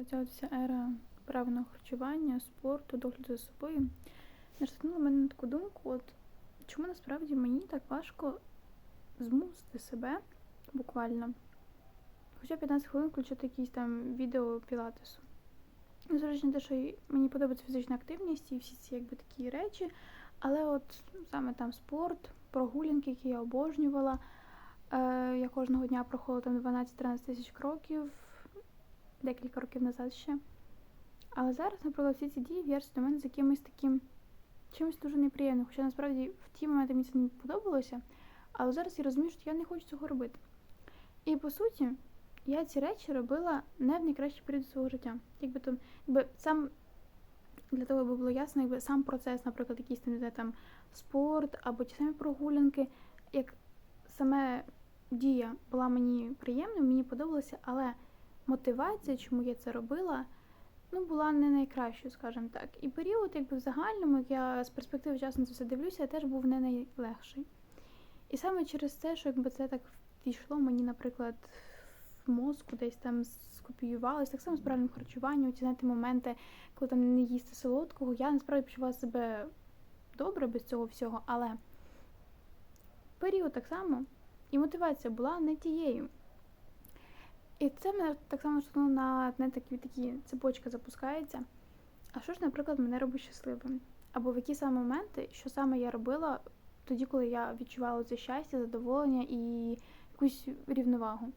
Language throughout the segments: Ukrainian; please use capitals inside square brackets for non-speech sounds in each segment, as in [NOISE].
От вся ера правильного харчування, спорту, догляду за собою наштовхнула мене на таку думку, от чому насправді мені так важко змусити себе буквально хоча 15 хвилин включити якісь там відео пілатесу. Незважаючи на те, що мені подобається фізична активність і всі ці якби такі речі, але от саме там спорт, прогулянки, які я обожнювала. Е, я кожного дня проходила там 12-13 тисяч кроків, декілька років назад ще. Але зараз, наприклад, всі ці дії в'яжуться до мене з якимось таким чимось дуже неприємним. Хоча насправді в ті моменти мені це не подобалося, але зараз я розумію, що я не хочу цього робити. І по суті, я ці речі робила не в найкращий період свого життя. Якби то, якби сам для того, аби було ясно, якби сам процес, наприклад, якийсь там, не там спорт або ті самі прогулянки, як саме дія була мені приємною, мені подобалося, але мотивація, чому я це робила, ну, була не найкращою, скажімо так. І період, якби в загальному, як я з перспективи часу на це все дивлюся, теж був не найлегший. І саме через це, що якби це так війшло мені, наприклад, в мозку, десь там скопіювалось, так само з правильним харчуванням, ті знаєте, моменти, коли там не їсти солодкого, я насправді почувала себе добре без цього всього, але період так само, і мотивація була не тією. І це мене так само штовхнуло на не такі, такі цепочка запускається. А що ж, наприклад, мене робить щасливим? Або в які саме моменти, що саме я робила тоді, коли я відчувала це щастя, задоволення і якусь рівновагу.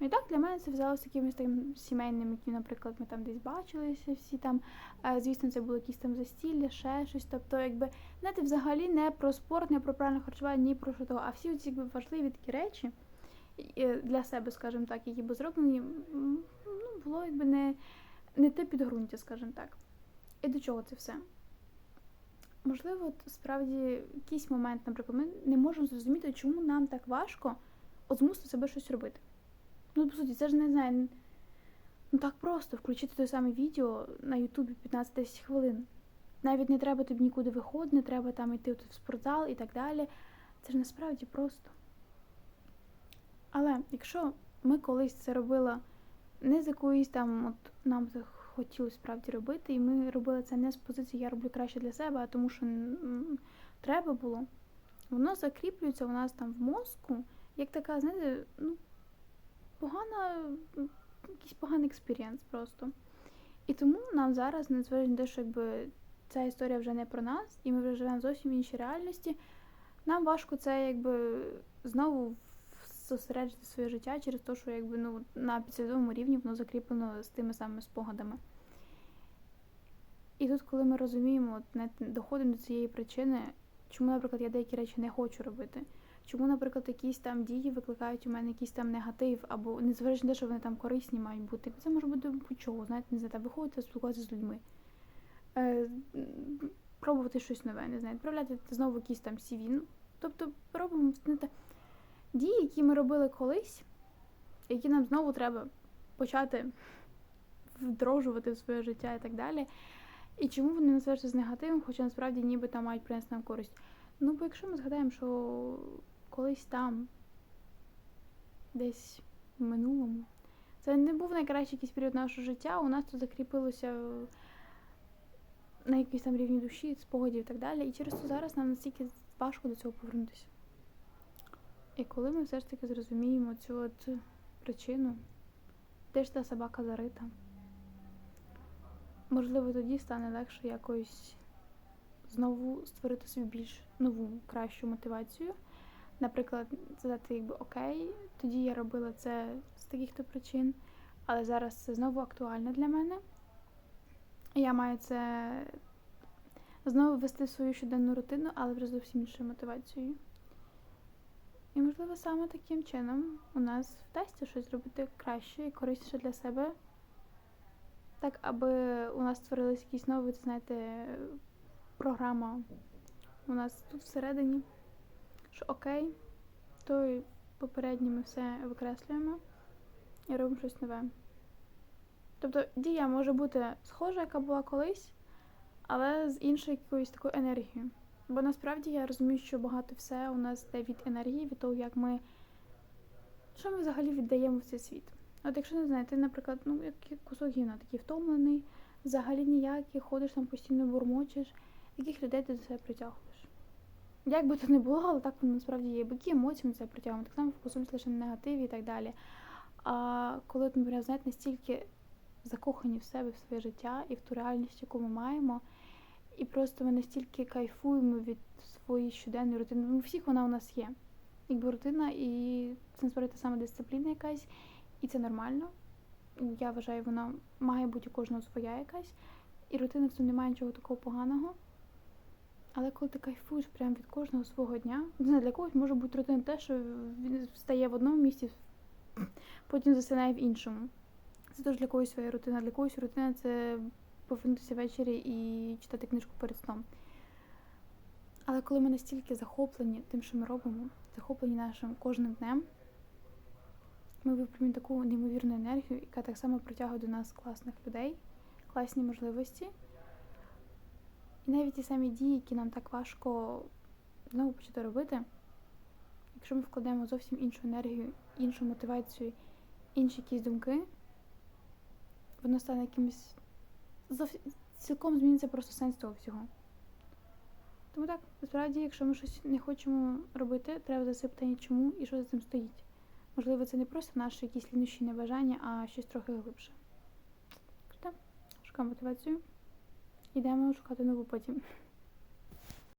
І так для мене це взялося якимось таким сімейним, які, наприклад, ми там десь бачилися, всі там. Е, Звісно, це було якісь там застілля, ще щось. Тобто, якби знаєте, взагалі не про спорт, не про правильне харчування, ні про що того, а всі ці важливі такі речі для себе, скажімо так, які були зроблені, ну, було якби не, не те підґрунтя, скажімо так. І до чого це все? Можливо, справді якийсь момент, наприклад, ми не можемо зрозуміти, чому нам так важко от змусити себе щось робити. Ну, по суті, це ж не знаю. Ну так просто включити те саме відео на Ютубі 15-10 хвилин. Навіть не треба тобі нікуди виходити, не треба там йти в спортзал і так далі. Це ж насправді просто. Але якщо ми колись це робили не з якоїсь там, от нам це хотілося справді робити, і ми робили це не з позиції я роблю краще для себе, а тому що треба було, воно закріплюється у нас там в мозку, як така, знаєте, ну, погана, якийсь поганий експірієнс просто. І тому нам зараз, незважаючи на те, що якби ця історія вже не про нас, і ми вже живемо зовсім в іншій реальності, нам важко це якби знову зосереджити своє життя через те, що якби ну на підсвідомому рівні воно закріплено з тими самими спогадами. І тут, коли ми розуміємо, от доходимо до цієї причини, чому, наприклад, я деякі речі не хочу робити, чому, наприклад, якісь там дії викликають у мене якийсь там негатив, або незважаючи на те, що вони там корисні мають бути. Це може бути будь-чого, знаєте, не знаю, там виходити, спілкуватися з людьми. Е, пробувати щось нове, не знаю, відправляти знову якісь там CV. Ну, тобто робимо знаєте, дії, які ми робили колись, які нам знову треба почати вдрожувати в своє життя і так далі. І чому вони називаються з негативом, хоча насправді ніби там мають принести нам користь. Ну, бо якщо ми згадаємо, що колись там, десь в минулому, це не був найкращий якийсь період нашого життя, у нас тут закріпилося на якійсь там рівні душі, спогадів і так далі. І через це зараз нам настільки важко до цього повернутися. І коли ми все ж таки зрозуміємо цю от причину, де ж та собака зарита, можливо, тоді стане легше якось знову створити собі більш нову, кращу мотивацію. Наприклад, сказати, якби окей, тоді я робила це з таких-то причин, але зараз це знову актуально для мене. Я маю це знову вести в свою щоденну рутину, але вже зовсім іншою мотивацією. І, можливо, саме таким чином у нас вдасться щось зробити краще і корисніше для себе. Так, аби у нас створилась якісь нові, знаєте, програма у нас тут всередині, що окей, то й попереднє ми все викреслюємо і робимо щось нове. Тобто дія може бути схожа, яка була колись, але з іншою якоюсь такою енергією. Бо насправді я розумію, що багато все у нас йде від енергії, від того, як ми. Що ми взагалі віддаємо в цей світ. От якщо не знаю, ти, наприклад, ну як кусок гівна, такий втомлений, взагалі ніякий, ходиш там постійно бурмочеш, яких людей ти до себе притягуєш? Як би то не було, але так воно насправді є. Які емоції ми це притягуємо, так само фокусуємося лише на негативі і так далі. А коли, наприклад, знаєте, настільки закохані в себе, в своє життя і в ту реальність, яку ми маємо, і просто ми настільки кайфуємо від своєї щоденної рутини. Ну, у всіх вона у нас є. Якби рутина, і це насправді та сама дисципліна якась, і це нормально. Я вважаю, вона має бути у кожного своя якась. І рутина в цьому немає нічого такого поганого. Але коли ти кайфуєш прямо від кожного свого дня, не знаю, для когось може бути рутина те, що він встає в одному місці, [CLEARS THROAT] потім засинає в іншому. Це теж для когось своя рутина. Для когось рутина це повернутися ввечері і читати книжку перед сном. Але коли ми настільки захоплені тим, що ми робимо, захоплені нашим кожним днем, ми випрямуємо таку неймовірну енергію, яка так само притягує до нас класних людей, класні можливості. І навіть ті самі дії, які нам так важко знову почати робити, якщо ми вкладемо зовсім іншу енергію, іншу мотивацію, інші якісь думки, воно стане якимось цілком зміниться просто сенс того всього. Тому так, насправді, якщо ми щось не хочемо робити, треба за це питання, чому і що за цим стоїть. Можливо, це не просто наше якісь лінощі небажання, а щось трохи глибше. Так, шукаємо мотивацію. Йдемо шукати нову потім.